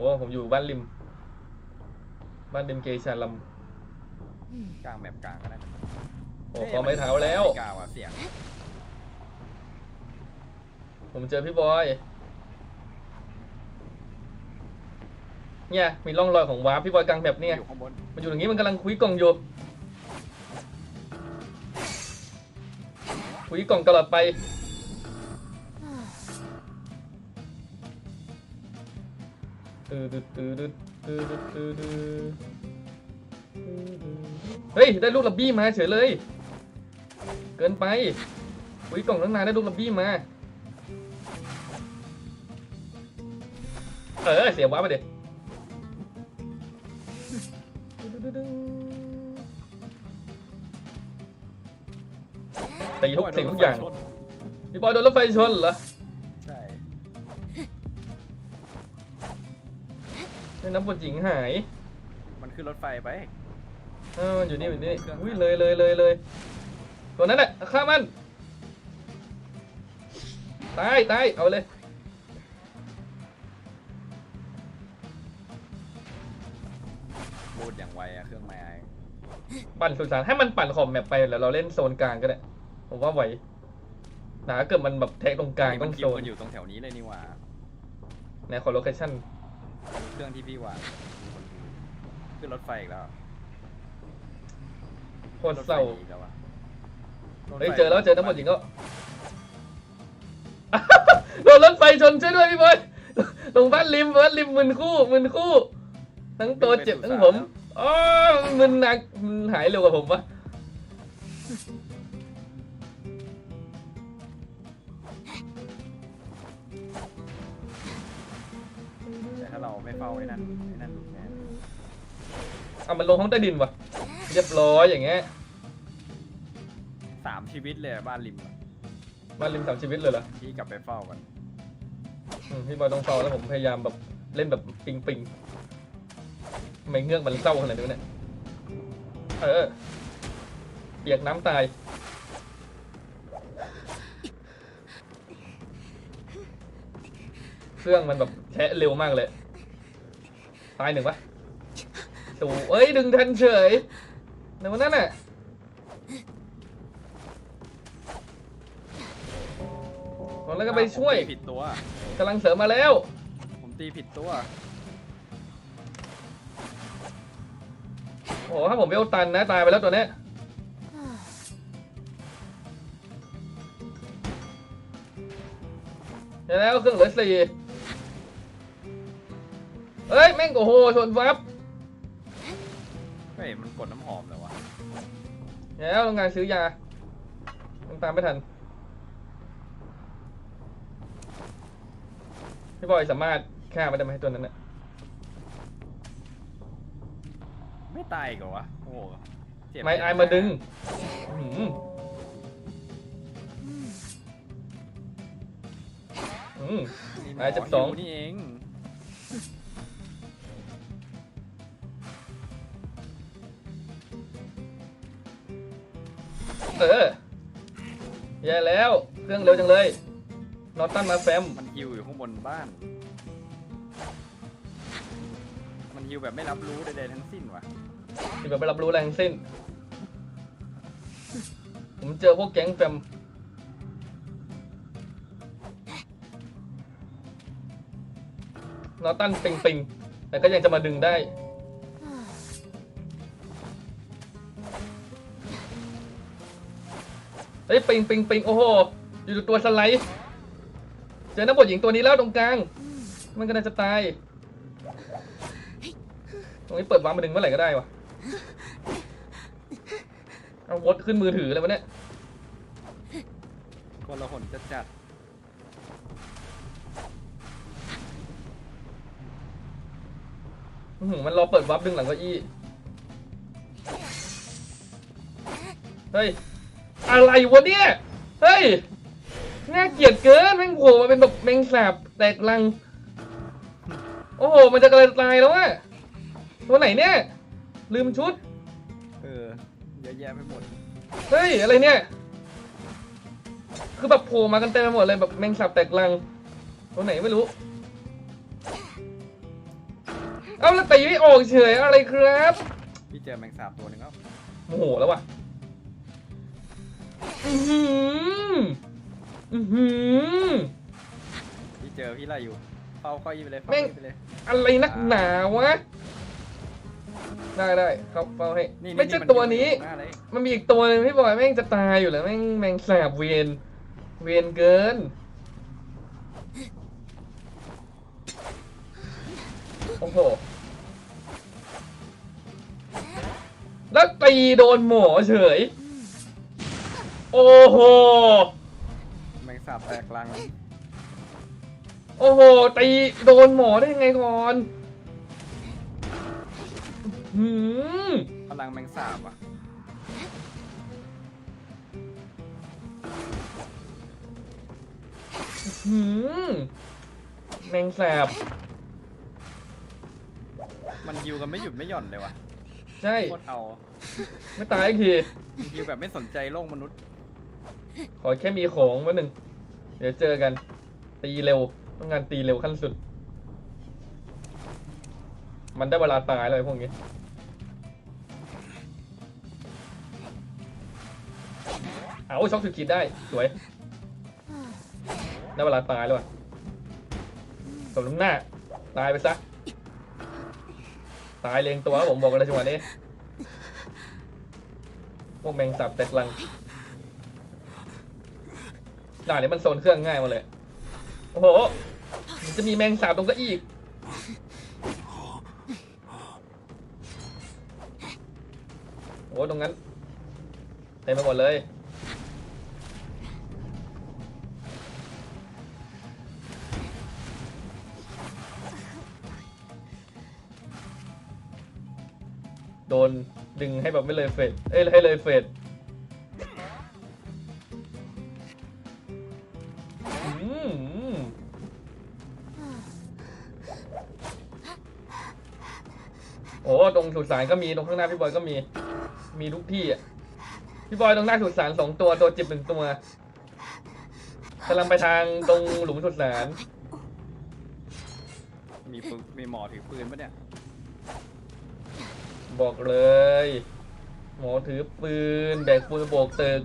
อ้ผมอยู่บ้านริม บ้านริมเกชาลัมกลางแมปกลางก็ได้โอ้พอไม่เท้าแล้ว กลางว่ะเสียงผมเจอพี่บอย เนี่ย มีร่องรอยของวาร์ปพี่บอยกลางแบบเนี่ย อยู่ข้างบนมันอยู่อย่างนี้มันกำลังคุยกล่องอยู่คุยกล่องตลอดไป ตื้อตื้อตื้อตื้อตื้อตื้อเฮ้ย ได้ลูกลับบี้มาเฉยเลย เกินไปคุยกล่องตั้งนานได้ลูกลับบี้มา เออ เสียว้าไปเด็ดตีทุกสิ่งทุกอย่างพี่บอยโดนรถไฟชนเหรอ นน้ำบนหญิงหาย มันขึ้นรถไฟไป เออมันอยู่นี่อยู่นี่เครื่องอุ้ยเลยเลยเลยเลยตัวนั้นแหละฆ่ามัน ตายตายเอาเลยบูดอย่างไวอะเครื่องไม้ปั่นสุสานให้มันปั่นขอบแมปไปแล้วเราเล่นโซนกลางก็ได้ ผมว่าไหวหนาเกิดมันแบบแทกตรงกลางมัต้อนงคิโซวนกันอยู่ตรงแถวนี้เลยนี่หว่าในคอลโลเคชั่น เครื่องที่พี่วางขึ้นรถไฟอีกแล้วโคตรเศร้าถไฟอีกแล้วอะรถไฟเฮ้ยเจอแล้วเจอน้ำบนหญิงก็ โดนรถไฟชนช่วยด้วยพี่บอยลงบ้านริมบ้านริมมึนคู่มึนคู่ ทั้งตัวเจ็บทั้งผมอ๋อมึนหนักมันหายเร็วกว่าผมปะ เราไม่เฝ้าไอ้นั่นไอ้นั่นหลุดแน่เอามันลงห้องใต้ดินวะเรียบร้อยอย่างเงี้ยสามชีวิตเลยอะบ้านริมอะบ้านริมสามชีวิตเลยเหรอพี่กลับไปเฝ้ากันอืมพี่บอยต้องเฝ้าแล้วผมพยายามแบบเล่นแบบปิงปิงทำไมเงือกมันเศร้าขนาดนี้วะเนี่ยเออเปียกน้ำตาย เครื่องมันแบบแทะเร็วมากเลย ตายหนึ่งปะสูเอ้ย ดึงทันเฉยในวันนั้นน่ะตอนแล้วก็ไปช่วยผมตีผิดตัว กำลังเสริมมาแล้ว ผมตีผิดตัว โอ้โหถ้าผมเวลตันนะ ตายไปแล้วตัวเนี้ยเดี๋ยวแล้วเครื่องเหลือสี่ เฮ้ยแม่งโอ้โหชนฟับเฮ้ยมันกดน้ำหอมเลยวะเดี๋ยวแล้วโรงงานซื้อยามันตามไม่ทันพี่บอยสามารถฆ่ามันได้ไหมตัวนั้นน่ะไม่ตายอีกเหรอวะโอ้โหเจ็บไม่อายมาดึงอื้อหืออืมนี่หมอายเจ็บสองหิวนี่เอง เออแย่แล้ว เครื่องเร็วจังเลย นอตตันมาแฟม มันฮิวอยู่ข้างบนบ้าน มันฮิวแบบไม่รับรู้ใดๆทั้งสิ้นว่ะที่แบบไม่รับรู้แรงสิ้น ผมเจอพวกแก๊งแฟม นอตตันปิงปิงแต่ก็ยังจะมาดึงได้ เฮ้ยปิงปิงปิงโอ้โหอยู่ตัวสไลด์เจอนักบทหญิงตัวนี้แล้วตรงกลาง มันก็น่าจะตายตรงนี้เปิดวาร์ปมาดึงเมื่อไหร่ก็ได้วะเอาวดขึ้นมือถือเลยวะเนี่ยคนละหนจะจัดอื้อหือมันรอเปิดวาร์ปดึงหลังเก้าอี้ เฮ้ย อะไรวะเนี่ย เฮ้ย น่าเกลียดเกินแม่งโผล่มาเป็นแบบแมงสาบแตกรัง โอ้โห มันจะกระตายแล้วอะตัวไหนเนี่ย ลืมชุด เออ เยอะแยะไปหมด เฮ้ย อะไรเนี่ย คือแบบโผล่มากันเต็มไปหมดเลยแบบแมงสาบแตกรัง ตัวไหนไม่รู้ เอาแล้วตีไม่ออกเฉยอะไรครับ พี่เจอแมงสาบตัวหนึ่งแล้วโมโหแล้วว่ะ อือหืออือหือ พี่เจอพี่ไล่อยู่เฝ้าเก้าอี้ไปเลยเฝ้าแม่งเก้าอี้ไปเลย อะไรนักหนาวะ ได้ได้ครับเฝ้าให้ นี่ไม่ใช่มัตัวนี้ อยู่ตรงหน้าเลยมันมีอีกตัวหนึงพี่บอยแม่งจะตายอยู่แล้วแม่งแมงสาบเวียน เวียนเกิน โอ้โห แล้วตีโดนหมอเฉย โอ้โห แมงสาบแตกลังโอ้โห ตีโดนหมอได้ยังไงก่อนหืมพลังแมงสาบอะหืมแมงแสบ มันยิวกันไม่หยุดไม่หย่อนเลยว่ะใช่ โคตรเอา ไม่ตายอีกทีมันยิวแบบไม่สนใจโลกมนุษย์ ขอแค่มีของมาหนึ่ง เดี๋ยวเจอกัน ตีเร็ว ต้องการตีเร็วขั้นสุด มันได้เวลาตายเลยพวกนี้ เอาช็อกสุดขีดได้ สวย ได้เวลาตายแล้วว่ะสมน้ำหน้า ตายไปซะ ตายเรียงตัวผมบอกกันเลยจังหวะนี้พวกแมงสับแตกลัง ด่านนี้มันโซนเครื่องง่ายมาเลย โอ้โหมันจะมีแมงสาบตรงก็อีก โอ้ตรงนั้นเต็มไปหมดเลยโดนดึงให้แบบไม่เลยเฟดเอ้ยให้เลยเฟด โอ้ตรงสุสานก็มีตรงข้างหน้าพี่บอยก็มี มีทุกที่อะพี่บอยตรงหน้าสุสานสองตัวตัวจิบหนึ่งตัวกำลังไปทางตรงหลุมสุสานมีปืนมีหมอถือปืนปะเนี่ย บอกเลย หมอถือปืนแบกปืนโบกตึก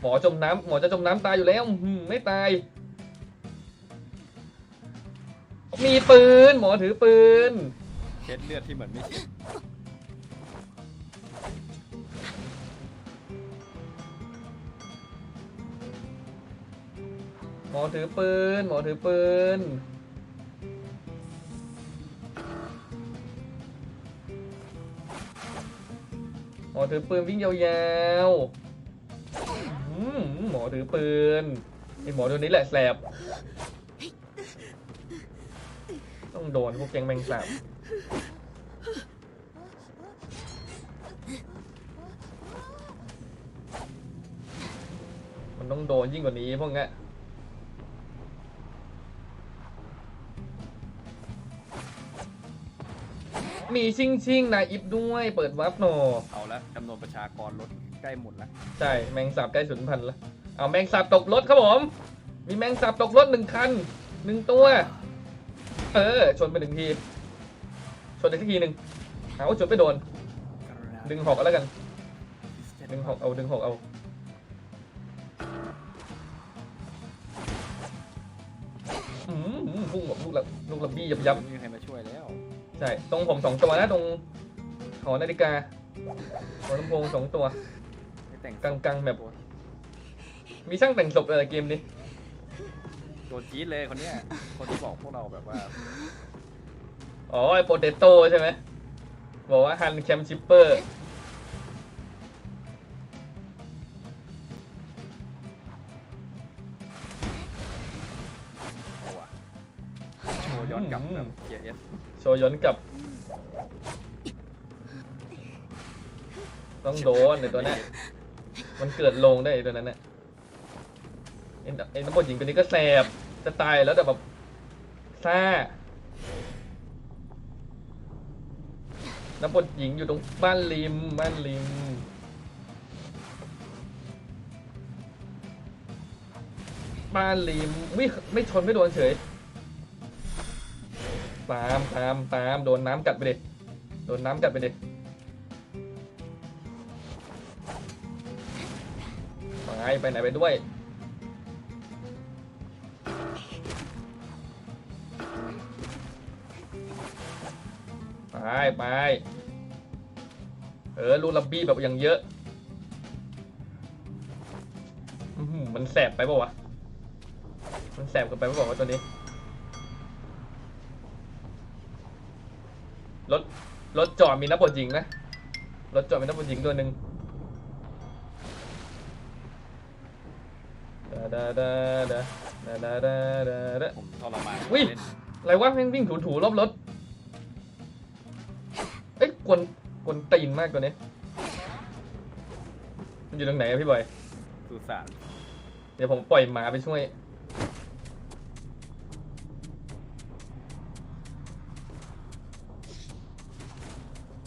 หมอจมน้ำหมอจะจมน้ำตายอยู่แล้วอื้อหือไม่ตาย มีปืน หมอถือปืน เช็ดเลือดที่เหมือนไม่เช็ดหมอถือปืน หมอถือปืน หมอถือปืนวิ่งยาวๆอืมหมอ ถือปืนไอหมอตัวนี้แหละแสบ ต้องโดนพวกแกงแมงสาบมันต้องโดนยิ่งกว่านี้พวกเนี้ยมีชิงชิงๆนายอิฟด้วย เปิดวับหนอเอาละจำนวนประชากรลดใกล้หมดละใช่ แมงสาบใกล้สูญพันธุ์แล้ว เอาแมงสาบตกรถครับผม มีแมงสาบตกรถหนึ่งคันหนึ่งตัว เออ ชนไปหนึ่งที ชนอีกทีหนึ่งเอาชนไปโดน ดึงหอกเอาแล้วกัน ดึงหอกเอาดึงหอกเอา อืมอืมพุ่งแบบลูกละลูกละบี้ยับยับไม่มีใครมาช่วยแล้ว ใช่ ตรงผมสองตัวนะตรงหอนาฬิกาหัวลำโพงสองตัวไม่แต่งกลางๆแบบ มีช่างแต่งศพอะไรเกมนี้ โดนจี๊ดเลยคนเนี้ย คนที่บอกพวกเราแบบว่าอ๋อไอโปเตโต้ใช่ไหมบอกว่าฮันแคมชิปเปอร์เอาอะโชว์ย้อนกลับแบบเกียร์เอสโชว์ย้อนกลับ ต้องโดนไอตัวเนี้ยมันเกิดลงได้ไอ้ตัวนั้นเนี่ย ไอ้ไอ้น้ำบดหญิงตัวนี้ก็แสบจะตายแล้วแต่แบบซ่าน้ำบดหญิงอยู่ตรงบ้านริมบ้านริมบ้านริมไม่ไม่ชนไม่โดนเฉยตามตามตามโดนน้ำกัดไปเดิโดนน้ำกัดไปเดิไปไปไหนไปด้วย ไปไปเออลูลับบี้แบบอย่างเยอะ มันแสบไปป่าวะ มันแสบกันไปป่าวะตัวนี้ รถ รถจอดมีนักบดหยิงนะ รถจอดมีนักบดหยิงตัวหนึ่งดาดาดาดาดาดาดาผมทรมานวิ่งอะไรวะวิ่งวิ่งถูถูรอบรถ กวนกวนตีนมากตัวนี้ มันอยู่ตรงไหนอะพี่บอย สุสานเดี๋ยวผมปล่อยหมาไปช่วย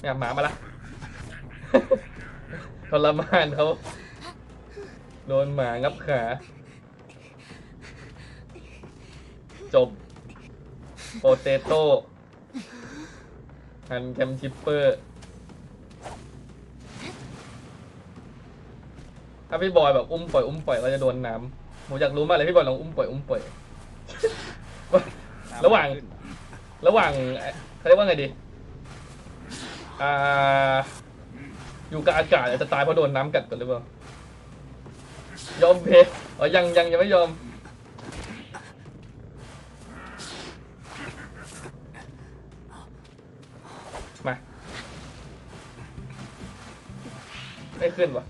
เนี่ยหมามาละ ทรมานเขาโดนหมางับขา จบ โปเตโต้ ฮันแคมชิปเปอร์ ถ้าพี่บอยแบบอุ้มปล่อยอุ้มปล่อยเราจะโดนน้ำผมอยากรู้มากเลยพี่บอยลองอุ้มปล่อยอุ้มปล่อยน้ำระหว่างขึ้นระหว่างเอ่อเขาเรียกว่าไงดี อ่า อยู่กับอากาศอาจจะตายเพราะโดนน้ำกัดก่อนหรือเปล่ายอมเพอ๋อยังยังยังไม่ยอม มา ไม่ขึ้นวะ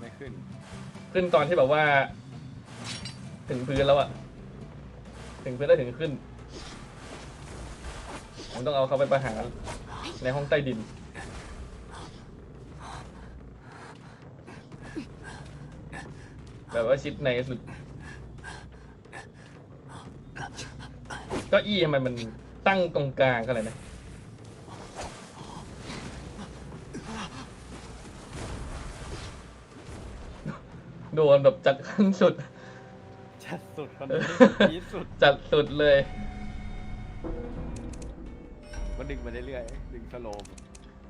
ไม่ขึ้น ขึ้นตอนที่แบบว่า ถึงพื้นแล้วอะถึงพื้นแล้วถึงขึ้น ผมต้องเอาเขาไปประหารในห้องใต้ดิน แบบว่าชิดในสุดเก็อี้ทำไมมันตั้งตรงกลางกันเลยนะ ดนแบบจัดขั้นสุดชัดสุดคนนี้พีดสุด จัดสุดเลยก็ดึงไปเรื่อยๆดึงสโลม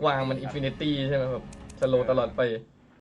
กวางมันอินฟินิตี้ใช่ไหมแบบสโลว์ตลอดไปเ